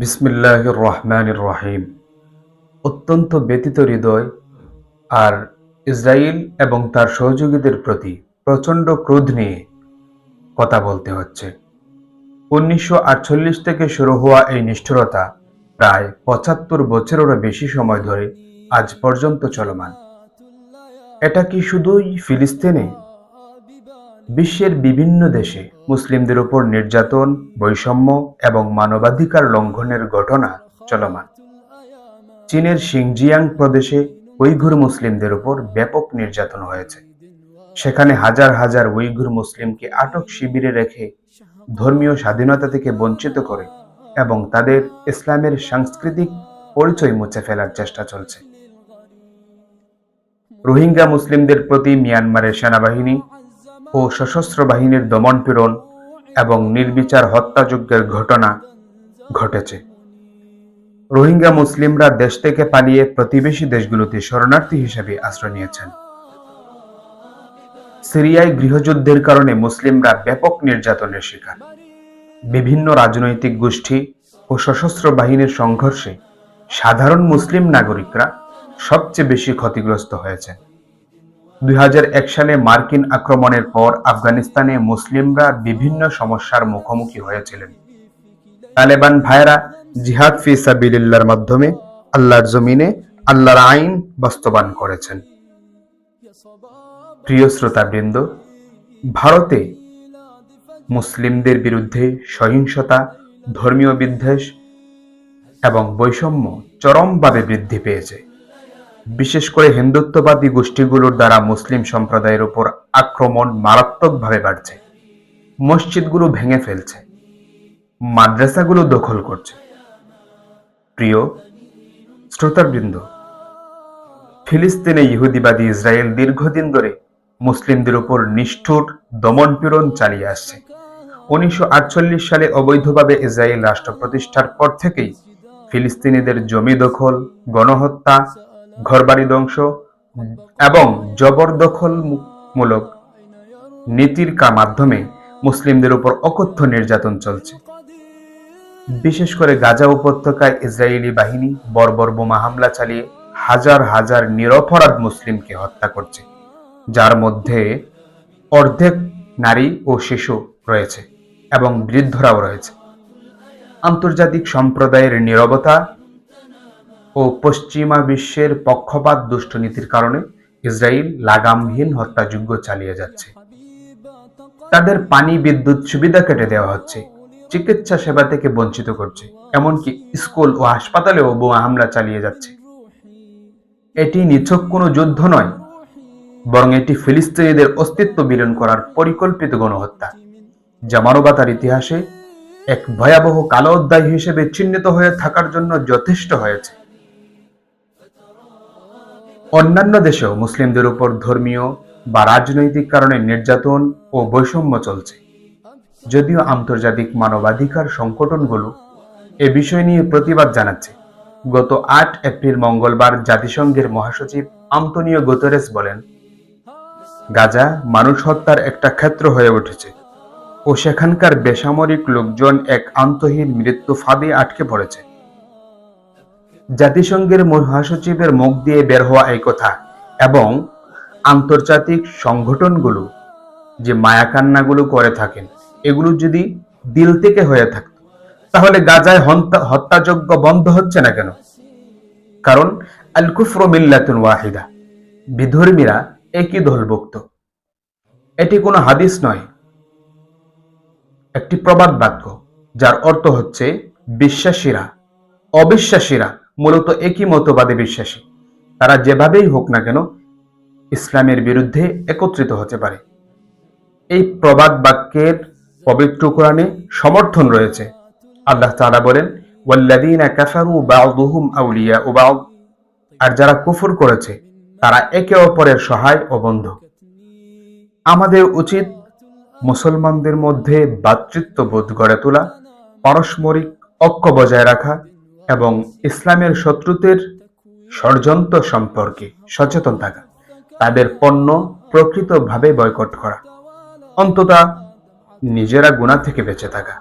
বিসমিল্লাহ রহমান রহিম। অত্যন্ত ব্যতীত হৃদয় আর ইসরায়েল এবং তার সহযোগীদের প্রতি প্রচণ্ড ক্রোধ নিয়ে কথা বলতে হচ্ছে। উনিশশো আটচল্লিশ থেকে শুরু হওয়া এই নিষ্ঠুরতা প্রায় পঁচাত্তর বছরেরও বেশি সময় ধরে আজ পর্যন্ত চলমান। এটা কি শুধুই ফিলিস্তিনে বিশ্বের বিভিন্ন দেশে মুসলিমদের উপর নির্যাতন, বৈষম্য এবং মানবাধিকার লঙ্ঘনের ঘটনা চলমান। চীনের সিংজিয়াং প্রদেশে উইঘুর মুসলিমদের উপর ব্যাপক নির্যাতন হয়েছে। সেখানে হাজার হাজার উইঘুর মুসলিমকে আটক শিবিরে রেখে ধর্মীয় স্বাধীনতা থেকে বঞ্চিত করে এবং তাদের ইসলামের সাংস্কৃতিক পরিচয় মুছে ফেলার চেষ্টা চলছে। রোহিঙ্গা মুসলিমদের প্রতি মিয়ানমারের সেনাবাহিনী ও সশস্ত্র বাহিনীর দমনপীড়ন এবং নির্বিচার হত্যাযজ্ঞের ঘটনা ঘটেছে। রোহিঙ্গা মুসলিমরা দেশ থেকে পালিয়ে প্রতিবেশী দেশগুলোতে শরণার্থী হিসেবে আশ্রয় নিয়েছেন। সিরিয়ায় গৃহযুদ্ধের কারণে মুসলিমরা ব্যাপক নির্যাতনের শিকার। বিভিন্ন রাজনৈতিক গোষ্ঠী ও সশস্ত্র বাহিনীর সংঘর্ষে সাধারণ মুসলিম নাগরিকরা সবচেয়ে বেশি ক্ষতিগ্রস্ত হয়েছে দুই হাজার এক সালে মার্কিন আক্রমণের পর আফগানিস্তানে মুসলিমরা বিভিন্ন সমস্যার মুখোমুখি হয়েছিলেন। তালেবান ভাইরা জিহাদ ফি সাবিলিল্লাহর মাধ্যমে আল্লাহর জমিনে আল্লাহর আইন বাস্তবায়ন করেছেন। প্রিয় শ্রোতাবৃন্দ, ভারতে মুসলিমদের বিরুদ্ধে সহিংসতা, ধর্মীয় বিদ্বেষ এবং বৈষম্য চরমভাবে বৃদ্ধি পেয়েছে। বিশেষ করে হিন্দুত্ববাদী গোষ্ঠীগুলোর দ্বারা মুসলিম সম্প্রদায়ের উপর আক্রমণ মারাত্মকভাবে বাড়ছে। মসজিদগুলো ভেঙে ফেলছে। মাদ্রাসাগুলো দখল করছে। প্রিয় শ্রোতাবৃন্দ, ফিলিস্তিনে ইহুদিবাদী ইসরায়েল দীর্ঘদিন ধরে মুসলিমদের উপর নিষ্ঠুর দমনপীড়ন চালিয়ে আসছে। উনিশশো আটচল্লিশ সালে অবৈধভাবে ইসরায়েল রাষ্ট্র প্রতিষ্ঠার পর থেকেই ফিলিস্তিনিদের জমি দখল, গণহত্যা ঘরবাড়ি ধ্বংস এবং জবরদখলমূলক নীতির মাধ্যমে মুসলিমদের উপর অকথ্য নির্যাতন চলছে। বিশেষ করে গাজা উপত্যকায় ইসরায়েলি বাহিনী বর্বর বোমা হামলা চালিয়ে হাজার হাজার নিরপরাধ মুসলিমকে হত্যা করছে, যার মধ্যে অর্ধেক নারী ও শিশু রয়েছে এবং বৃদ্ধরাও রয়েছে। আন্তর্জাতিক সম্প্রদায়ের নীরবতা ও পশ্চিমা বিশ্বের পক্ষপাত দুষ্টনীতির কারণে ইসরায়েল লাগামহীন হত্যাযজ্ঞ চালিয়ে যাচ্ছে। তাদের পানি বিদ্যুৎ সুবিধা কেটে দেওয়া হচ্ছে, চিকিৎসা সেবা থেকে বঞ্চিত করছে, এমনকি স্কুল ও হাসপাতালেও বোমা হামলা চালিয়ে যাচ্ছে। এটি নিছক কোনো যুদ্ধ নয়, বরং এটি ফিলিস্তিনিদের অস্তিত্ব বিলীন করার পরিকল্পিত গণহত্যা, যা মানবতার ইতিহাসে এক ভয়াবহ কালো অধ্যায় হিসেবে চিহ্নিত হয়ে থাকার জন্য যথেষ্ট হয়েছে। অন্যান্য দেশেও মুসলিমদের উপর ধর্মীয় বা রাজনৈতিক কারণে নির্যাতন ও বৈষম্য চলছে। যদিও আন্তর্জাতিক মানবাধিকার সংগঠনগুলো এ বিষয় নিয়ে প্রতিবাদ জানাচ্ছে। গত আট এপ্রিল মঙ্গলবার জাতিসংঘের মহাসচিব আন্তনিও গুতেরেস বলেন, গাজা মানুষ হত্যার একটা ক্ষেত্র হয়ে উঠেছে ও সেখানকার বেসামরিক লোকজন এক আন্তহীন মৃত্যু ফাঁদে আটকে পড়েছে। জাতিসংঘের মহাসচিবের মুখ দিয়ে বের হওয়া এই কথা এবং আন্তর্জাতিক সংগঠনগুলো যে মায়াকান্নাগুলো করে থাকেন, এগুলো যদি দিল থেকে হয়ে থাকতো, তাহলে গাজায় হত্যাযজ্ঞ বন্ধ হচ্ছে না কেন? কারণ আল কুফর মিল্লাতুন ওয়াহিদা, বিধর্মীরা একই দলভুক্ত। এটি কোনো হাদিস নয়, একটি প্রবাদ বাক্য, যার অর্থ হচ্ছে বিশ্বাসীরা, অবিশ্বাসীরা মূলত একই মতবাদে বিশ্বাসী। তারা যেভাবেই হোক না কেন ইসলামের বিরুদ্ধে একত্রিত হতে পারে। এই প্রবাদ বাক্যের পবিত্র কোরআনে সমর্থন রয়েছে। আল্লাহ তাআলা বলেন আর যারা কুফর করেছে, তারা একে অপরের সহায় ও বন্ধু। আমাদের উচিত মুসলমানদের মধ্যে ভ্রাতৃত্ববোধ গড়ে তোলা, পারস্পরিক ঐক্য বজায় রাখা এবং ইসলামের শত্রুদের ষড়যন্ত্র সম্পর্কে সচেতন থাকা, তাদের পণ্য প্রকৃতভাবে বয়কট করা, অন্তত নিজেরা গুণা থেকে বেঁচে থাকা।